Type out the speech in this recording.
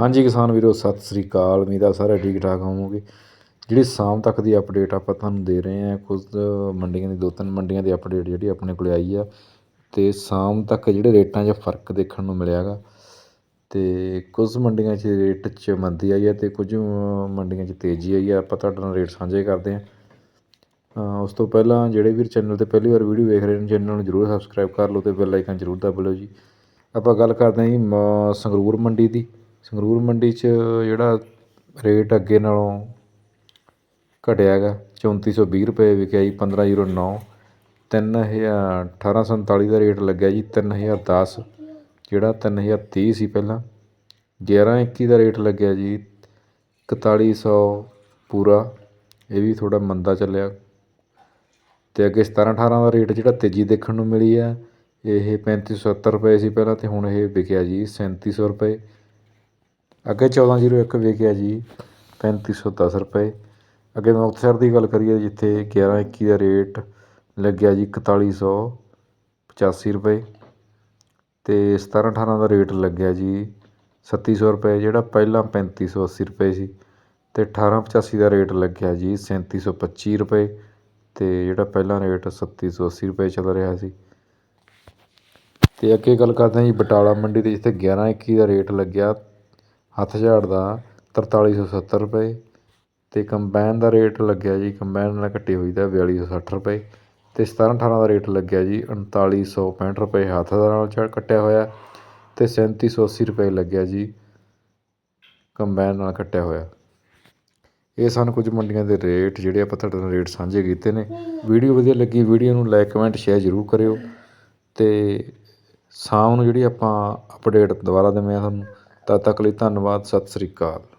ਹਾਂਜੀ ਕਿਸਾਨ ਵੀਰੋ, ਸਤਿ ਸ੍ਰੀ ਅਕਾਲ। ਉਮੀਦ ਆ ਸਾਰੇ ਠੀਕ ਠਾਕ ਹੋਵੋਗੇ। ਜਿਹੜੀ ਸ਼ਾਮ ਤੱਕ ਦੀ ਅਪਡੇਟ ਆਪਾਂ ਤੁਹਾਨੂੰ ਦੇ ਰਹੇ ਹਾਂ, ਕੁਝ ਮੰਡੀਆਂ ਦੀ, ਦੋ ਤਿੰਨ ਮੰਡੀਆਂ ਦੀ ਅਪਡੇਟ ਜਿਹੜੀ ਆਪਣੇ ਕੋਲ ਆਈ ਆ। ਤੇ ਸ਼ਾਮ ਤੱਕ ਜਿਹੜੇ ਰੇਟਾਂ 'ਚ ਫ਼ਰਕ ਦੇਖਣ ਨੂੰ ਮਿਲਿਆਗਾ। ਤੇ ਕੁਝ ਮੰਡੀਆਂ 'ਚ ਰੇਟ 'ਚ ਮੰਦੀ ਆਈ ਹੈ ਤੇ ਕੁਝ ਮੰਡੀਆਂ 'ਚ ਤੇਜ਼ੀ ਆਈ ਹੈ ਆਪਾਂ ਤੁਹਾਡੇ ਨਾਲ ਰੇਟ ਸਾਂਝੇ ਕਰਦੇ ਹਾਂ। ਉਸ ਤੋਂ ਪਹਿਲਾਂ ਜਿਹੜੇ ਵੀਰ ਚੈਨਲ ਤੇ ਪਹਿਲੀ ਵਾਰ ਵੀਡੀਓ ਵੇਖ ਰਹੇ ਨੇ, ਚੈਨਲ ਨੂੰ ਜਰੂਰ ਸਬਸਕ੍ਰਾਈਬ ਕਰ ਲਓ ਤੇ ਬੈਲ ਆਈਕਨ ਜਰੂਰ ਦਬ ਲਓ ਜੀ। ਆਪਾਂ ਗੱਲ ਕਰਦੇ ਹਾਂ ਜੀ ਮ- ਸੰਗਰੂਰ ਮੰਡੀ ਦੀ। ਸੰਗਰੂਰ ਮੰਡੀ 'ਚ ਜਿਹੜਾ ਰੇਟ ਅੱਗੇ ਨਾਲੋਂ ਘਟਿਆ ਹੈਗਾ 3420 ਰੁਪਏ ਵਿਕਿਆ ਜੀ 1509 ਤਿੰਨ ਹਜ਼ਾਰ 1847 ਦਾ ਰੇਟ ਲੱਗਿਆ ਜੀ 3010 ਜਿਹੜਾ 3030 ਸੀ ਪਹਿਲਾਂ 1121 ਦਾ ਰੇਟ ਲੱਗਿਆ ਜੀ 4100 ਪੂਰਾ। ਇਹ ਵੀ ਥੋੜ੍ਹਾ ਮੰਦਾ ਚੱਲਿਆ। ਅਤੇ ਅੱਗੇ 17 18 ਦਾ ਰੇਟ ਜਿਹੜਾ ਤੇਜ਼ੀ ਦੇਖਣ ਨੂੰ ਮਿਲੀ ਆ ਇਹ 3570 ਰੁਪਏ ਸੀ ਪਹਿਲਾਂ ਅਤੇ ਹੁਣ ਇਹ ਵਿਕਿਆ ਜੀ, ਸੈਂਤੀ ਸੌ ਰੁਪਏ। ਅੱਗੇ 1401 ਵਿਕਿਆ ਜੀ 3510 ਰੁਪਏ। ਅੱਗੇ ਮੁਕਤਸਰ ਦੀ ਗੱਲ ਕਰੀਏ ਜਿੱਥੇ 1121 ਦਾ ਰੇਟ ਲੱਗਿਆ ਜੀ 4185 ਰੁਪਏ। ਤੇ 17 18 ਦਾ ਰੇਟ ਲੱਗਿਆ ਜੀ 3700 ਰੁਪਏ, ਜਿਹੜਾ ਪਹਿਲਾਂ 3580 ਰੁਪਏ ਸੀ। ਤੇ 1885 ਦਾ ਰੇਟ ਲੱਗਿਆ ਜੀ 3725 ਰੁਪਏ। ਤੇ ਜਿਹੜਾ ਪਹਿਲਾਂ ਰੇਟ 3780 ਰੁਪਏ ਚੱਲ ਰਿਹਾ ਸੀ। ਤੇ ਅੱਗੇ ਗੱਲ ਕਰਦੇ ਹਾਂ ਜੀ, ਬਟਾਲਾ ਮੰਡੀ 'ਤੇ ਜਿੱਥੇ 1121 ਦਾ ਰੇਟ ਲੱਗਿਆ ਹੱਥ ਝਾੜ ਦਾ 4370 ਰੁਪਏ ਅਤੇ ਕੰਬਾਈਨ ਦਾ ਰੇਟ ਲੱਗਿਆ ਜੀ, ਕੰਬਾਈਨ ਨਾਲ ਕੱਟੀ ਹੋਈ ਦਾ 4260 ਰੁਪਏ ਅਤੇ ਸਤਾਰਾਂ ਅਠਾਰਾਂ ਦਾ ਰੇਟ ਲੱਗਿਆ ਜੀ 3965 ਰੁਪਏ ਹੱਥ ਦਾ ਨਾਲ ਝਾੜ ਕੱਟਿਆ ਹੋਇਆ ਅਤੇ ਸੈਂਤੀ ਸੌ ਅੱਸੀ ਰੁਪਏ ਲੱਗਿਆ ਜੀ, ਕੰਬਾਈਨ ਨਾਲ ਕੱਟਿਆ ਹੋਇਆ। ਇਹ ਸਨ ਕੁਝ ਮੰਡੀਆਂ ਦੇ ਰੇਟ ਜਿਹੜੇ ਆਪਾਂ ਤੁਹਾਡੇ ਨਾਲ ਰੇਟ ਸਾਂਝੇ ਕੀਤੇ ਨੇ। ਵੀਡੀਓ ਵਧੀਆ ਲੱਗੀ, ਵੀਡੀਓ ਨੂੰ ਲਾਈਕ, ਕਮੈਂਟ, ਸ਼ੇਅਰ ਜ਼ਰੂਰ ਕਰਿਓ ਅਤੇ ਸ਼ਾਮ ਨੂੰ ਜਿਹੜੀ ਆਪਾਂ ਅਪਡੇਟ ਦੁਬਾਰਾ ਦਿੰਦੇ ਹਾਂ ਤੁਹਾਨੂੰ ਤਦ ਤੱਕ ਲਈ ਧੰਨਵਾਦ ਸਤਿ ਸ੍ਰੀ ਅਕਾਲ।